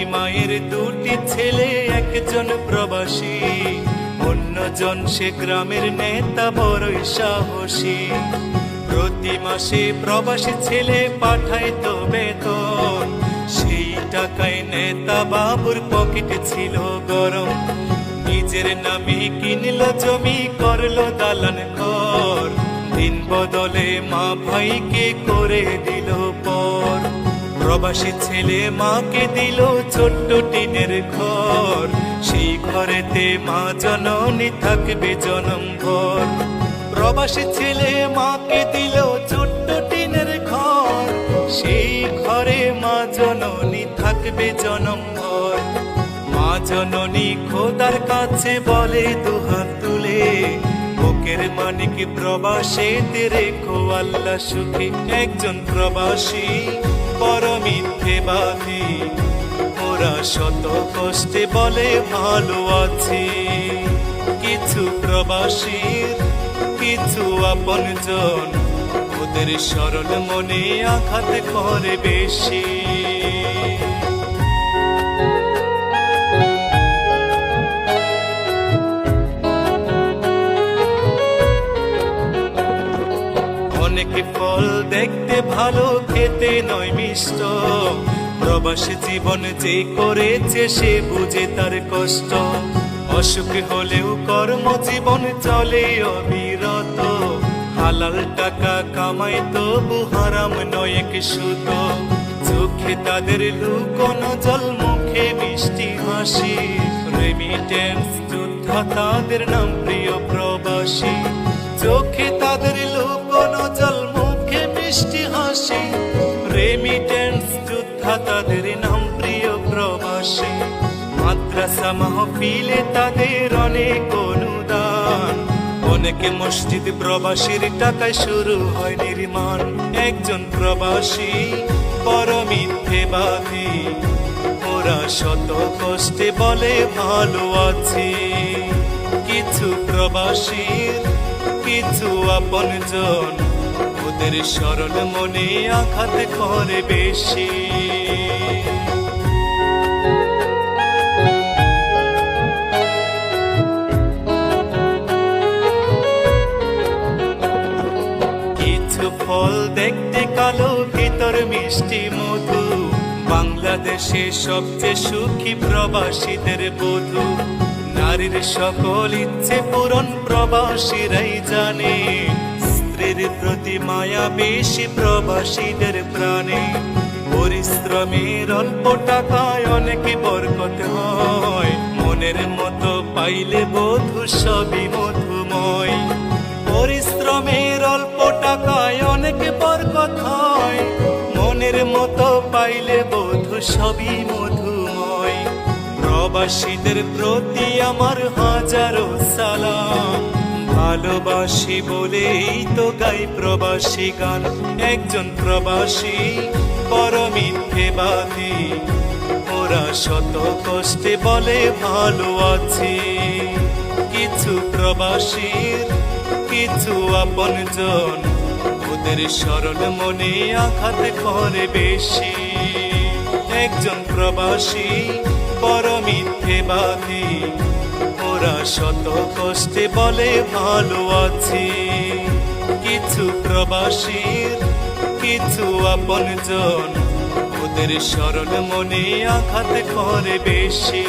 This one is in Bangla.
একই মায়ের দুটি ছেলে, একজন প্রবাসী। অন্যজন সে গ্রামের নেতা, বড়ই সাহসী। প্রতি মাসে প্রবাসী ছেলে পাঠায় তো বেতন। সেই টাকায় নেতা বাবুর পকেটে ছিল গরম। নিজের নামে কিনল জমি, করল দালান কর দিন বদলে মা ভাইকে করে দিল পর। প্রবাসী ছেলে মাকে দিল ছোট্ট টিনের ঘর। সেই ঘরেতে মা জননী থাকবে জনম ভর। প্রবাসী ছেলে মাকে দিল ছোট্ট টিনের ঘর। সেই ঘরে মা জননী থাকবে জনম ভর। মা জননী খোদার কাছে বলে দুহাত তুলে, বুকের মানিক প্রবাসে রেখো আল্লাহ সুখে। একজন প্রবাসী বড় মিথ্যে বাধি। ওরা শত কষ্টে বলে, ভালো আছি। কিছু প্রবাসীর, কিছু আপনজন ওদের সরল মনে আঘাত করে বেশি। অনেক ফল, দেখতে ভালো, খেতে নয় মিষ্ট। প্রবাসী জীবন যে করেছে, সে বুঝে তার কষ্ট। অসুখ হলেও কর্মজীবন চলে অবিরত। হালাল টাকা কামাই, তবু হারাম নয় সুত। চোখে তাদের লুকোনো জল, মুখে মিষ্টি হাসি। রেমিটেন্স যোদ্ধা, তাদের নাম প্রিয় প্রবাসী। চোখে তাদের লুকোনো যোদ্ধা তাদের নাম প্রিয় প্রবাসী। মাদ্রাসা মাহফিলে তাদের অনেক অনুদান। অনেকে মসজিদ প্রবাসীর টাকায় শুরু হয় নির্মাণ। একজন প্রবাসী বড় মিথ্যেবাদী ওরা শত কষ্টে বলে, ভালো আছি। কিছু প্রবাসীর, কিছু আপনজন ওদের সরল মনে আঘাত করে বেশি। কিছু ফল দেখতে কালো, ভিতর মিষ্টি মধু। বাংলাদেশে সবচেয়ে সুখী প্রবাসীদের বধূ। নারীর সকল ইচ্ছে পূরণ প্রবাসীরাই জানে। স্ত্রীর প্রতি মায়া বেশি প্রবাসীদের প্রাণে। পরিশ্রমের অল্প টাকায় অনেক বরকত হয়। মনের মতো পাইলে বধূ সবই মধুময়। পরিশ্রমের অল্প টাকায় অনেক বরকত হয়। মনের মতো পাইলে বধূ সবই মধুময়। প্রবাসীদের প্রতি আমার হাজারো সালাম। ভালোবাসি বলেই তো গাই প্রবাসী গান। একজন প্রবাসী বড় মিথ্যেবাদী ওরা শত কষ্টে বলে, ভালো আছি। কিছু প্রবাসীর, কিছু আপনজন, ওদের সরল মনে আঘাত করে বেশি। একজন প্রবাসী বড় মিথ্যেবাদী ওরা শত কষ্টে বলে, ভালো আছি। কিছু প্রবাসীর, কিছু আপনজন, ওদের স্মরণ মনে আঘাত করে বেশি।